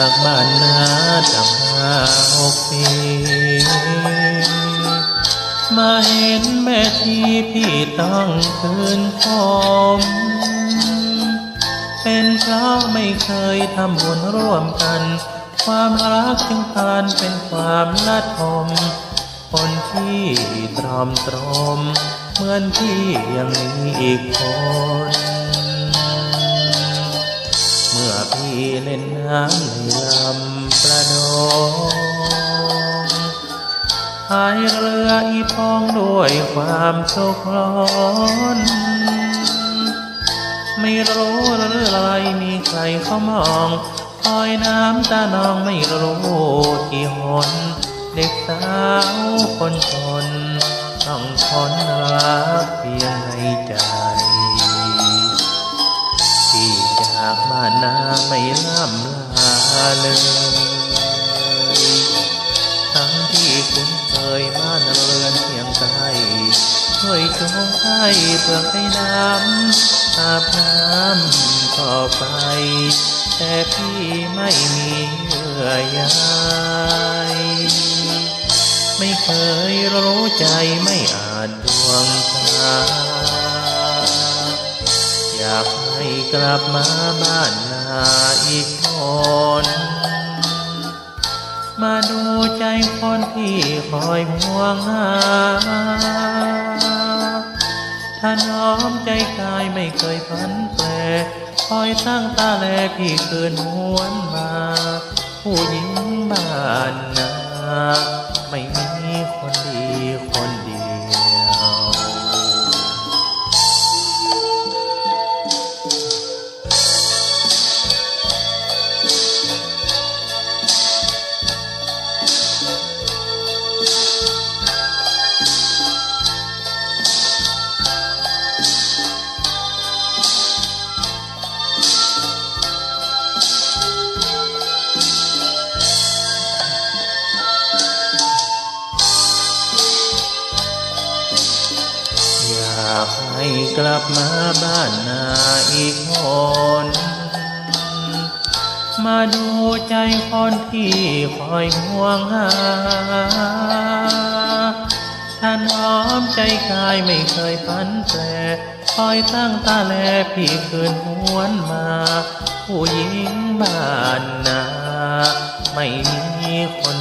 จากบ้านนาตั้งห้าหกปี มาเห็นแม่ที่พี่ต้องคืนคมเป็นเพราะไม่เคยทำบุญร่วมกัน ความรักจึงผ่านเป็นความละทม คนที่ตรอมตรอม เหมือนพี่ยังมีอีกคน น้ำในลำประดงพายเรืออีพองด้วยความสุขร้อนไม่รู้หรืออะไรมีใครเขามองคอยน้ำตานองไม่รู้กี่หนเด็กสาวคนชนต้องทนรักเพียงในใจที่จากบ้านนาไม่ล่ำลา เลยทั้งที่คุ้นเคยบ้านเรือนเพียงไกลช่วยชงให้เพื่อให้น้ำอาบน้ำต่อไป แต่พี่ไม่มีเยื่อใยไม่เคยรู้ใจไม่อาจดวงตาอยากให้กลับมาบ้านนาอีกคน คนที่คอยห่วงหาถ้าน้อมใจกายไม่เคยพันแปรคอยตั้งตาแลพี่คืนหวนมา ผู้หญิงบ้านนา ไม่มีคนดีคนากให้กลับมาบ้านนาอีกคนมาดูใจคนที่คอยห่วงหาถ้าน้อมใจกายไม่เคยพันแปรคอยตั้งตาแลพี่คืนหวนมา ผู้หญิงบ้านนา ไม่มีคน